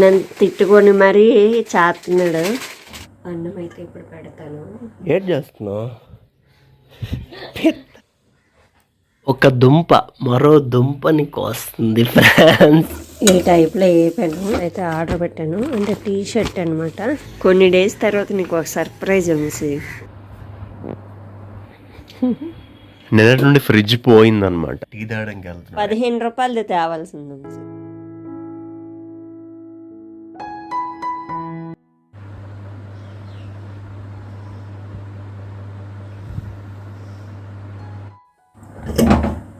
నన్ను తిట్టుకొని మరీ చేస్తున్నాడు. అన్నం అయితే ఇప్పుడు పెడతాను. ఏం చేస్తున్నావు? ఒక దుంప మరో దుంపని కోస్తుంది ఫ్రాన్స్ ఈ టైప్లో వేపాను అయితే ఆర్డర్ పెట్టాను. అంటే టీ షర్ట్ అనమాట కొన్ని డేస్ తర్వాత నీకు ఒక సర్ప్రైజ్ ఉంది. నిన్నటి నుండి ఫ్రిడ్జ్ పోయిందనమాట టీ తాగడానికి వెళ్తున్నా పదిహేను రూపాయలది తేవాల్సింది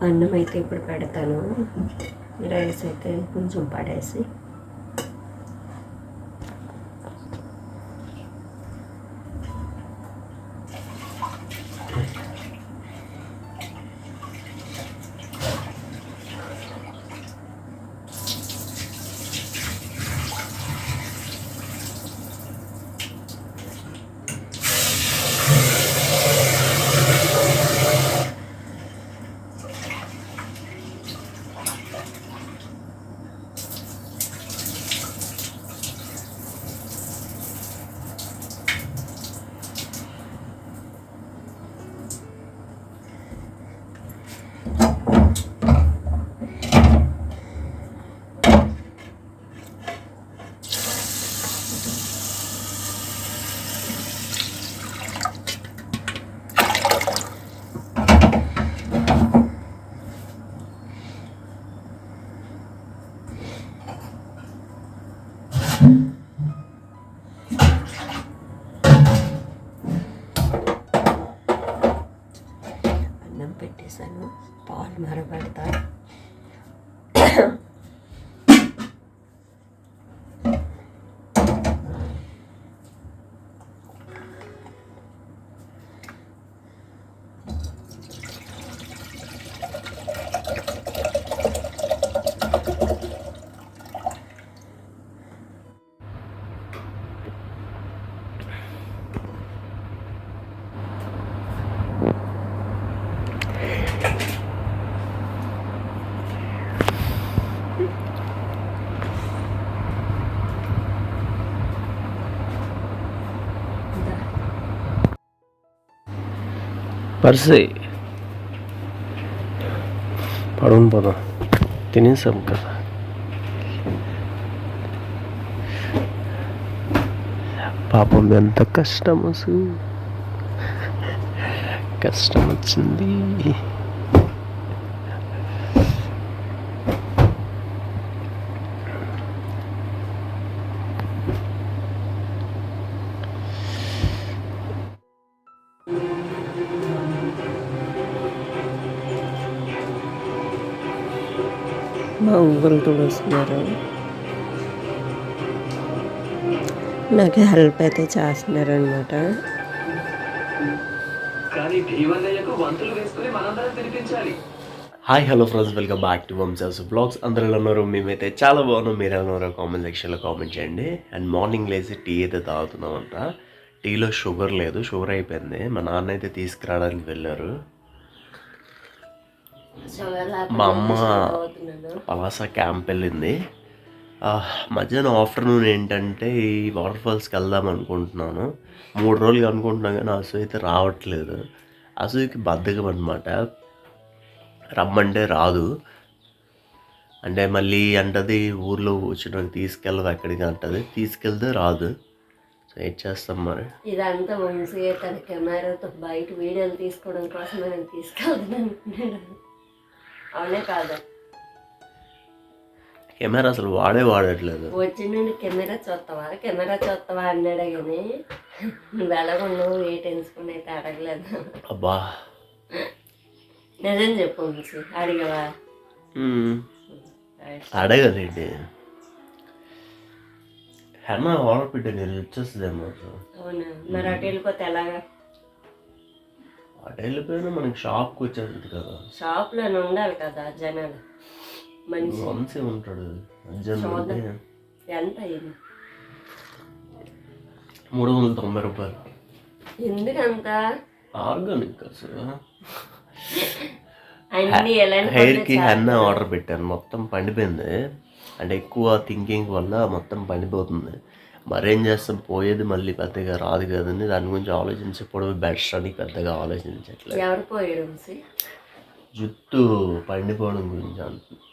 అన్నం అయితే ఇప్పుడు పెడతాను. రైస్ అయితే కొంచెం పడేసి అన్నం పెట్టేశాను పాలు మరబెడతా పర్సే. పడుకుని పోదాం. తినేసాం కదా. పాపం ఎంత కష్టం అసలు. కష్టం వచ్చింది. ఊరు తుడుస్తున్నారు నాకు హెల్ప్ అయితే చేస్తున్నారు అనమాట hi hello friends welcome back to Vamshas blogs అందరూ ఎలా ఉన్నారు? మేమైతే చాలా బాగున్నాం. మీరు ఎలా ఉన్నారో కామెంట్ సెక్షన్లో కామెంట్ చేయండి. అండ్ మార్నింగ్ లేచి టీ అయితే తాగుతున్నామంట. టీలో షుగర్ లేదు షుగర్ అయిపోయింది. మా నాన్న అయితే తీసుకురావడానికి వెళ్ళారు. మా అమ్మ పలాస క్యాంప్ వెళ్ళింది. మధ్యాహ్నం ఆఫ్టర్నూన్ ఏంటంటే ఈ వాటర్ ఫాల్స్కి వెళ్దాం అనుకుంటున్నాను. మూడు రోజులు అనుకుంటున్నాను కానీ అసూ అయితే రావట్లేదు. అసూకి బద్ధకం అనమాట రమ్మంటే రాదు. అంటే మళ్ళీ అంటది ఊర్లో కూర్చుని తీసుకెళ్ళదు ఎక్కడికి అంటది. తీసుకెళ్తే రాదు. సో ఏం చేస్తాం మరి? ఇదంతా మంచిగా తన కెమెరాతో బయట వీడియోలు తీసుకోవడం కోసం నేను తీసుకెళ్తాను అనుకున్నాడు అవునే కాదా. కెమెరా అసలు వాడే వాడట్లేదు. వచ్చి నుండి కెమెరా చూస్తావా? కెమెరా చూస్తావా అన్నాడే కానీ నువ్వు ఎలాగొన్నావు ఏ టెన్షన్ అయితే అడగలేదు. అబ్బా. నిజం చెప్పు అడిగవా. అడగలేండి హెన్న ఆర్డర్ పెట్టండి నేను వచ్చేస్తుందేమో అవునా? మరి అటు వెళ్ళిపోతే ఎలాగా? వెళ్ళిపోయినా మనకి షాప్కి వచ్చేస్తుంది కదా. షాప్లో ఉండాలి కదా జనాలు. మనిషి వంశీ ఉంటాడు ఎంత అయింది మూడు వందల తొంభై రూపాయలు. ఎందుకంత? ఆర్గానిక్ అసలు అన్ని ఎలాంటి హెయిర్కి హెన్న ఆర్డర్ పెట్టాను. మొత్తం పండిపోయింది. అంటే ఎక్కువ థింకింగ్ వల్ల మొత్తం పండిపోతుంది. మరేం చేస్తాం? పోయేది మళ్ళీ పెద్దగా రాదు కదండి. దాని గురించి ఆలోచించకపోవడం బెస్ట్ అని పెద్దగా ఆలోచించట్లేదు. ఎవరు జుట్టు పండిపోవడం గురించి అంటున్నాను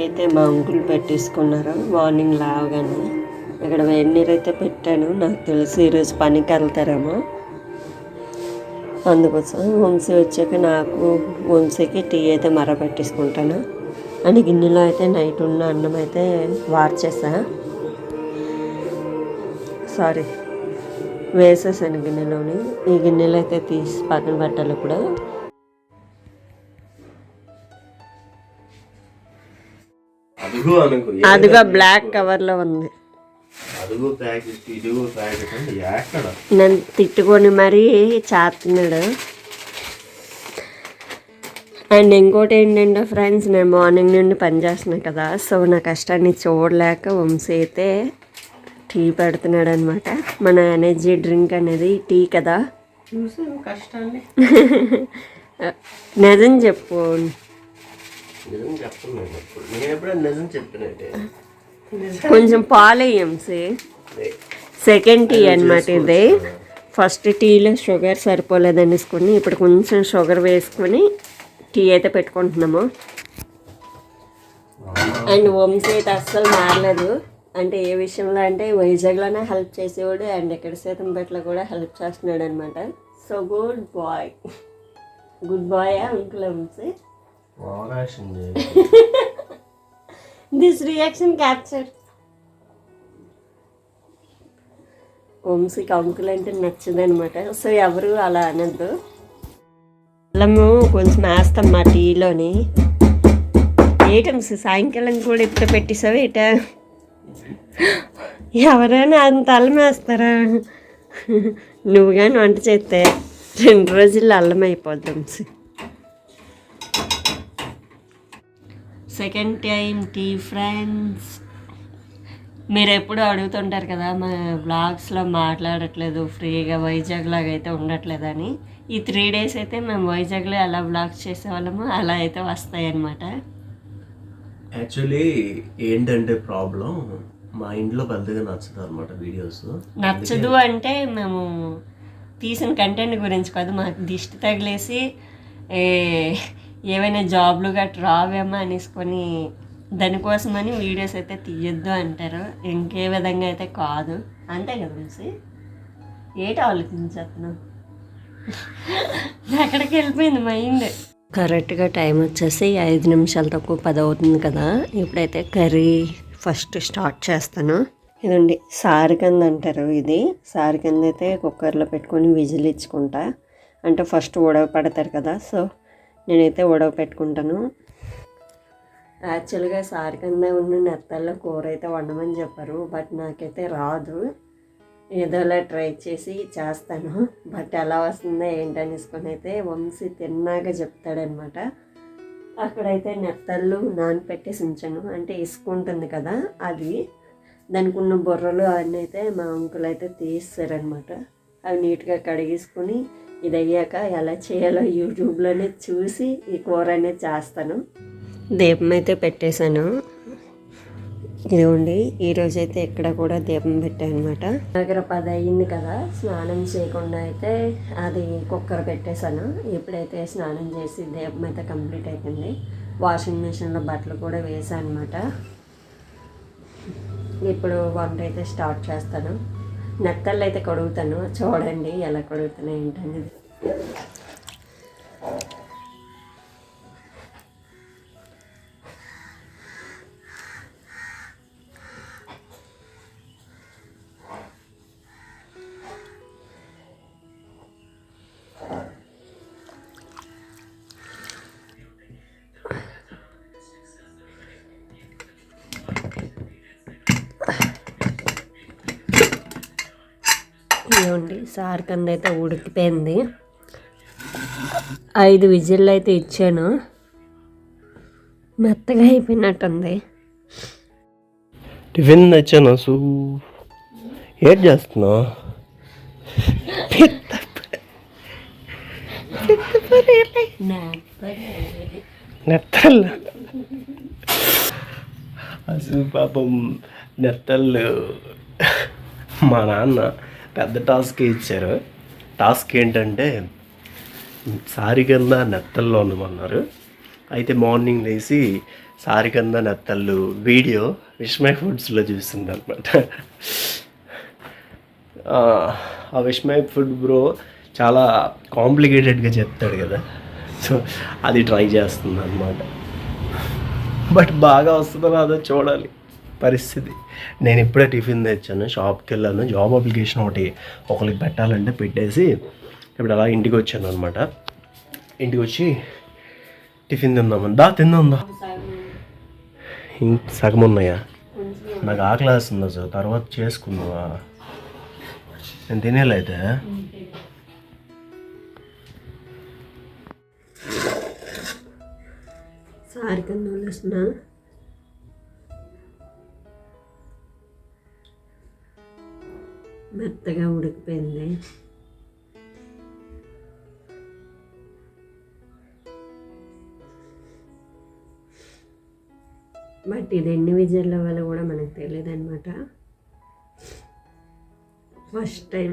అయితే మా అంకుల్ పెట్టేసుకున్నారు మార్నింగ్ లావగానే ఇక్కడ వేడి నీరు అయితే పెట్టాను నాకు తెలిసి ఈరోజు పనికి వెళ్తారేమో. అందుకోసం వంశీ వచ్చాక నాకు వంశీకి టీ అయితే మర పెట్టేసుకుంటాను అండ్ గిన్నెలో అయితే నైట్ ఉన్న అన్నం అయితే వార్చేసా. సారీ వేసేసాను గిన్నెలోని ఈ గిన్నెలో అయితే తీసి పక్కన పెట్టాలి ఇప్పుడు. అదుగు బ్లాక్ కవర్లో ఉంది. నన్ను తిట్టుకొని మరీ చేస్తున్నాడు. అండ్ ఇంకోటి ఏంటంటే ఫ్రెండ్స్ నేను మార్నింగ్ నుండి పని చేస్తున్నాను కదా సో నా కష్టాన్ని చూడలేక వంశీ అయితే టీ పెడుతున్నాడు అనమాట మన ఎనర్జీ డ్రింక్ అనేది టీ కదా. నిజం చెప్పు. కొంచెం పాలు వంశీ సెకండ్ టీ అన్నమాట ఇది. ఫస్ట్ టీలో షుగర్ సరిపోలేదనేసుకొని ఇప్పుడు కొంచెం షుగర్ వేసుకొని టీ అయితే పెట్టుకుంటున్నాము. అండ్ వంశీ అయితే అస్సలు మారలేదు. అంటే ఏ విషయంలో అంటే వైజాగ్లోనే హెల్ప్ చేసేవాడు అండ్ ఇక్కడ సీతంపేటలో కూడా హెల్ప్ చేస్తున్నాడు అనమాట so good boy. Good boy uncle this reaction capture వంశీకి అంకుల్ అంటే నచ్చదనమాట. సో ఎవరు అలా అనద్దు. అల్లము కొంచెం వేస్తాం మా టీలోని ఏటమ్స్ సాయంకాలం కూడా ఇప్పుడు పెట్టేసావు ఏట ఎవరైనా అంత అల్లం వేస్తారా నువ్వు కానీ వంట చేస్తే రెండు రోజుల్లో అల్లం అయిపోద్ది సెకండ్ టైం టీ ఫ్రెండ్స్ మీరు ఎప్పుడు అడుగుతుంటారు కదా మా బ్లాగ్స్లో మాట్లాడట్లేదు ఫ్రీగా వైజాగ్ లాగా అయితే ఉండట్లేదని. ఈ త్రీ డేస్ అయితే మేము వైజాగ్లో ఎలా బ్లాగ్స్ చేసేవాళ్ళము అలా అయితే వస్తాయి అన్నమాట యాక్చువల్లీ ఏంటంటే ప్రాబ్లం మా ఇంట్లో పెద్దగా నచ్చదు అనమాట వీడియోస్. నచ్చదు అంటే మేము తీసిన కంటెంట్ గురించి కాదు మాకు దిష్టి తగిలేసి ఏ, ఏవైనా జాబ్లు గట్రా రావేమో అనేసుకొని దానికోసమని వీడియోస్ అయితే తీయొద్దు అంటారు. ఇంకే విధంగా అయితే కాదు. అంతే కదా మిసి ఏటి ఆలోచించేస్తున్నావు? ఎక్కడికి వెళ్ళిపోయింది మైండ్ కరెక్ట్గా టైం వచ్చేసి ఐదు నిమిషాలు తక్కువ పది అవుతుంది కదా. ఇప్పుడైతే కర్రీ ఫస్ట్ స్టార్ట్ చేస్తాను. ఇదండి సారికంద అంటారు ఇది. సారికంద అయితే కుక్కర్లో పెట్టుకొని విజిల్ ఇచ్చుకుంటా. అంటే ఫస్ట్ ఉడవ పెడతారు కదా సో నేనైతే ఉడవ పెట్టుకుంటాను. యాక్చువల్గా సారికంద ఉన్న నెత్తల్లో కూర అయితే వండమని చెప్పారు బట్ నాకైతే రాదు. ఏదోలా ట్రై చేసి చేస్తాను. బట్ ఎలా వస్తుందో ఏంటనేసుకొని అయితే వంశీ తిన్నాక చెప్తాడనమాట. అక్కడైతే నెత్తళ్ళు నానపెట్టేసి ఉంచాను. అంటే ఇసుక ఉంటుంది కదా అది. దానికి ఉన్న బుర్రలు అవన్నీ అయితే మా అంకుల్ అయితే తీస్తారనమాట అవి నీట్గా కడిగేసుకొని ఇది అయ్యాక ఎలా చేయాలో యూట్యూబ్లోనే చూసి ఈ కూర అనేది చేస్తాను. దీపం అయితే పెట్టేశాను. ఇదిగోండి ఈరోజు అయితే ఇక్కడ కూడా దీపం పెట్టానమాట. అనమాట దగ్గర పది అయ్యింది కదా స్నానం చేయకుండా అయితే అది కుక్కర్ పెట్టేశాను. ఇప్పుడైతే స్నానం చేసి దీపం అయితే కంప్లీట్ అయిపోయింది. వాషింగ్ మిషన్లో బట్టలు కూడా వేసాను అనమాట ఇప్పుడు వంట అయితే స్టార్ట్ చేస్తాను. నెత్తళ్ళు అయితే కడుగుతాను. చూడండి ఎలా కడుగుతున్నాయి ఏంటనేది. సార్ కింద అయితే ఉడికిపోయింది. ఐదు విజిల్లు అయితే ఇచ్చాను. మెత్తగా అయిపోయినట్టుంది. టిఫిన్ తెచ్చాను సూ? ఏం చేస్తున్నావు? నెత్తల్ అసలు పాపం నెత్తళ్ళు మా నాన్న పెద్ద టాస్క్ ఇచ్చారు? టాస్క్ ఏంటంటే సారి కింద నెత్తల్లో ఉండమన్నారు అయితే మార్నింగ్ లేచి సారి కింద నెత్తళ్ళు వీడియో విష్మై ఫుడ్స్లో చూస్తుంది అనమాట ఆ విస్మయ్ ఫుడ్ బ్రో చాలా కాంప్లికేటెడ్గా చెప్తాడు కదా. సో అది ట్రై చేస్తుంది అనమాట బట్ బాగా వస్తుందో అదో చూడాలి. పరిస్థితి. నేను ఇప్పుడే టిఫిన్ తెచ్చాను షాప్కి వెళ్ళాను జాబ్ అప్లికేషన్ ఒకటి ఒకరికి పెట్టాలంటే పెట్టేసి ఇప్పుడు అలా ఇంటికి వచ్చాను అనమాట ఇంటికి వచ్చి టిఫిన్ తిందామని. దా తిందాం సగం ఉన్నాయా? నాకు ఆకలి వేస్తుంది అసలు తర్వాత చేసుకుందావా నేను తినేలైతే సారి మెత్తగా ఉడికిపోయింది. బట్ ఇది ఎన్ని విజయాల వల్ల కూడా మనకు తెలియదు అనమాట ఫస్ట్ టైం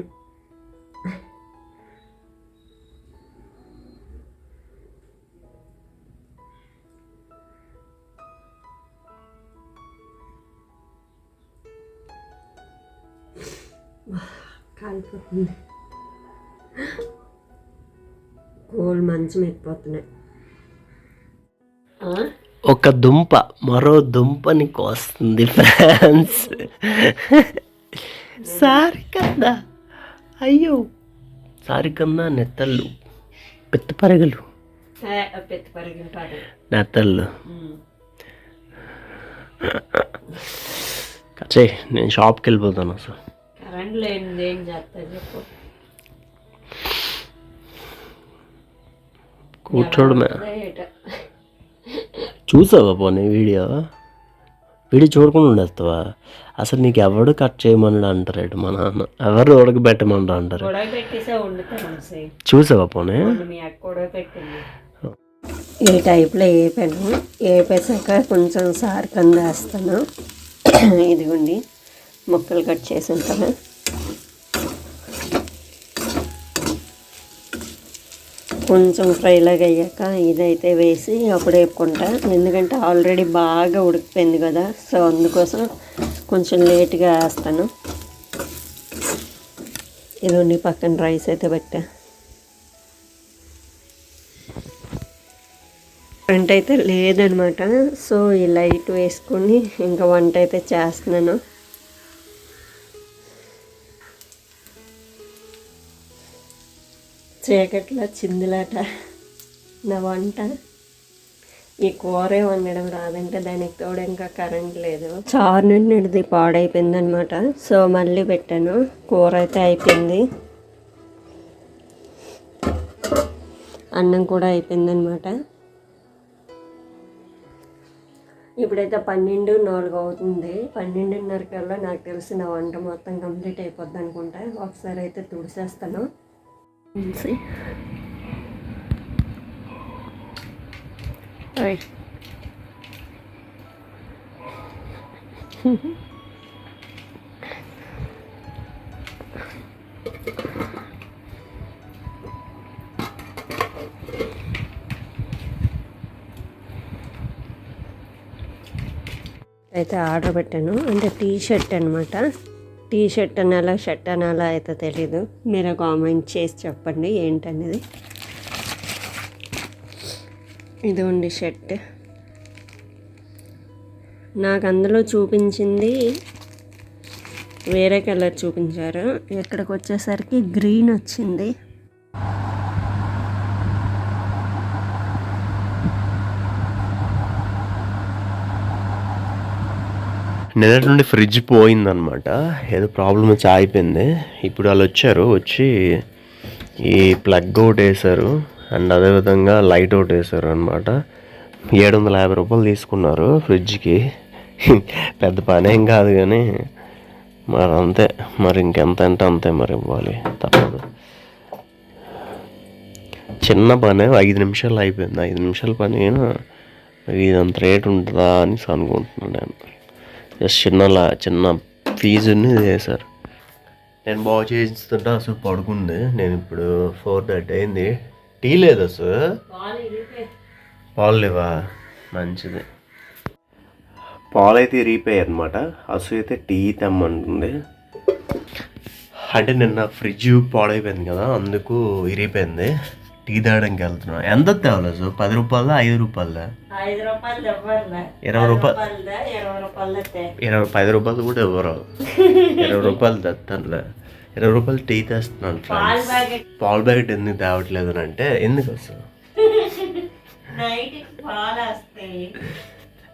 కాలిపోతుంది. కోల్ మంచం ఎక్కిపోతున్నాయి. ఆ? ఒక దుంప మరో దుంపని కోస్తుంది ఫ్రాన్స్ సారికంద. అయ్యో. సారికంద నెత్తళ్ళు. పెద్ద పరగలు. ఏ, పెద్ద పరిగింటాడు నెత్తళ్ళు. కచ్చే నేను షాప్కి వెళ్ళిపోతాను అసలు. కరెంట్ లేనిది ఏం చేస్తా చెప్పు. కూర్చోడమే. చూసావా పోనీ వీడియో? వీడియో చూడకుండా ఉండేస్తావా? అసలు నీకు ఎవడు కట్ చేయమని అంటారు మా నాన్న? ఎవరు ఉడకబెట్టమని అంటారు? చూసావా పోనీ ఈ టైప్లో వేపాను వేపేసాక కొంచెం సార్ కింద వేస్తాను. ఇదిగోండి. ముక్కలు కట్ చేసి ఉంటాము కొంచెం ఫ్రైలాగా అయ్యాక ఇదైతే వేసి అప్పుడు వేపుకుంటా. ఎందుకంటే ఆల్రెడీ బాగా ఉడికిపోయింది కదా సో అందుకోసం కొంచెం లేట్గా వేస్తాను. ఇదిగోండి పక్కన రైస్ అయితే పెట్టా. వంట అయితే లేదనమాట. సో ఈ లైట్ వేసుకొని ఇంకా వంట అయితే చేస్తున్నాను. చీకట్లో చిందులాట. నా వంట ఈ కూరే వండడం రాదంటే దానికి తోడు ఇంకా కరెంట్ లేదు. చారు నిండిది పాడైపోయింది అనమాట సో మళ్ళీ పెట్టాను. కూర అయితే అయిపోయింది. అన్నం కూడా అయిపోయింది అనమాట ఇప్పుడైతే పన్నెండు నాలుగు అవుతుంది. పన్నెండున్నర కల్లా నాకు తెలిసిన వంట మొత్తం కంప్లీట్ అయిపోద్ది అనుకుంటా. ఒకసారి అయితే తుడిసేస్తాను. See? Oi. అయితే ఆర్డర్ పెట్టాను అంటే టీ షర్ట్ అనమాట టీ షర్ట్ అనాలా షర్ట్ అనాలా అయితే తెలీదు. మీరు కామెంట్ చేసి చెప్పండి ఏంటనేది. ఇది ఉంది షర్ట్. నాకు అందులో చూపించింది వేరే కలర్ చూపించారు. ఇక్కడికి వచ్చేసరికి గ్రీన్ వచ్చింది. నిన్నటి నుండి ఫ్రిడ్జ్ పోయిందనమాట. ఏదో ప్రాబ్లం వచ్చి ఆగిపోయింది. ఇప్పుడు వాళ్ళు వచ్చారు వచ్చి ఈ ప్లగ్ ఒకటి వేశారు అండ్ అదేవిధంగా లైట్ ఒకటి వేశారు అనమాట. ఏడు వందల యాభై రూపాయలు తీసుకున్నారు ఫ్రిడ్జ్కి. పెద్ద పనేం కాదు కానీ మరి అంతే మరి ఇంకెంత అంటే అంతే మరి ఇవ్వాలి తప్పదు. చిన్న పని ఐదు నిమిషాలు అయిపోయింది. ఐదు నిమిషాల పని ఇది ఇదంత రేట్ ఉంటుందా అని అనుకుంటున్నాను నేను. జస్ట్ చిన్న చిన్న ఫీజుని చేశారు. నేను బాగా చేస్తుంటే అసలు పడుకుంది. నేను ఇప్పుడు ఫోర్ థర్టీ అయింది. టీ లేదు అసలు పాలు లేవా? మంచిది. పాలు అయితే ఇరిగిపోయాయి అనమాట అసలు అయితే టీ తెమ్మంటుంది. అంటే నిన్న ఫ్రిడ్జ్ పాడైపోయింది కదా అందుకు ఇరిగిపోయింది టీ తాగడానికి వెళ్తున్నా. ఎంత తేవాలి అసలు? పది రూపాయలదా ఐదు రూపాయలదా రూపాయలు ఇరవై రూపాయలు. ఇరవై రూపాయలు పది రూపాయలు కూడా ఇవ్వరు. ఇరవై రూపాయలు తెస్తానులే ఇరవై రూపాయలు టీ తెస్తున్నాను పాలు ఫ్రెండ్స్ ప్యాకెట్. ఎందుకు తేవట్లేదు అని అంటే ఎందుకు అసలు?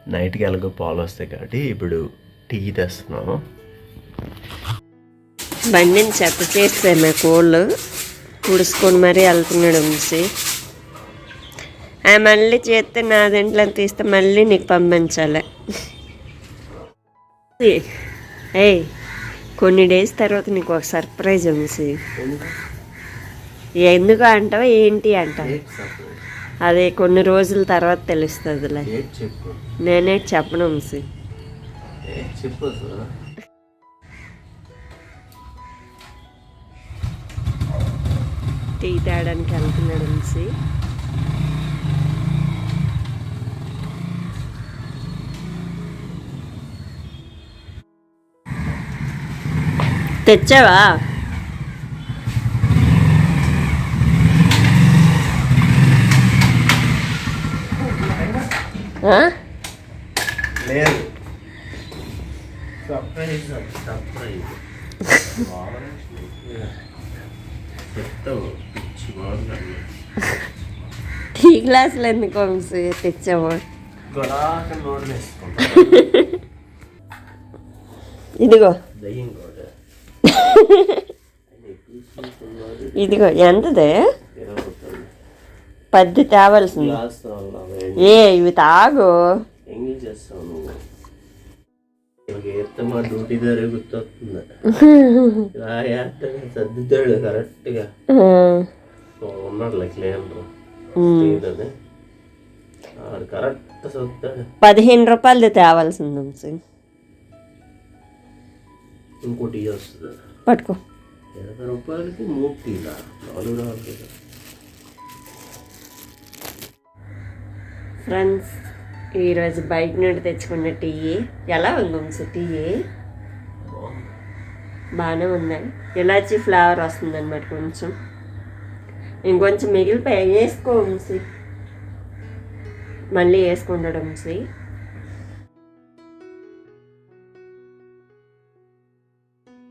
నైట్కి ఎలాగో పాలు వస్తాయి కాబట్టి ఇప్పుడు టీ తెస్తున్నాను. బండిని చెత్త చేస్తాయి మా కోళ్ళు. కుడుచుకొని మరీ వెళ్తున్నాడు ఆ మళ్ళీ చేస్తే నా దీంట్లో తీస్తే మళ్ళీ నీకు పంపించాలి. ఏయ్ కొన్ని డేస్ తర్వాత నీకు ఒక సర్ప్రైజ్ ఉంది ఎందుకు అంటావా ఏంటి అంటావు? అదే కొన్ని రోజుల తర్వాత తెలుస్తుందిలే. చెప్పు? నేనే చెప్పను వంశీ. టీ తేయడానికి వెళ్తున్నాడు వంశీ తెచ్చావా ఆ? లేదు సర్ప్రైజ్ సర్ప్రైజ్ చెప్తావు పిచ్చి బాగుందండి టీ గ్లాసులు ఎందుకు వంశీ వేసుకుంటా. ఇదిగో. ఇదిగో ఎంతదే? ఇరవై రూపాయలు పది తేవలసింది ఏ ఇవి తాగు. మా డ్యూటీ దగ్గర గుర్తొస్తుంది. ఇలా సర్దుతాడు కరెక్ట్గా ఉన్నాడు క్లీనర్ పదిహేను రూపాయలది తేవాల్సింది వంశీ ఇంకోటి పట్టుకో. ఇరవై రూపాయలకి మూడు టీలా నాలుగు నాలుగు. ఫ్రెండ్స్ ఈరోజు బయట నుండి తెచ్చుకున్న టీ ఎలా ఉంది టీ బాగానే ఉంది. ఇలాచి ఫ్లేవర్ వస్తుంది అనమాట కొంచెం. ఇంకొంచెం మిగిలిపోయి వేసుకో వంశీ మళ్ళీ వేసుకుంటాడు వంశీ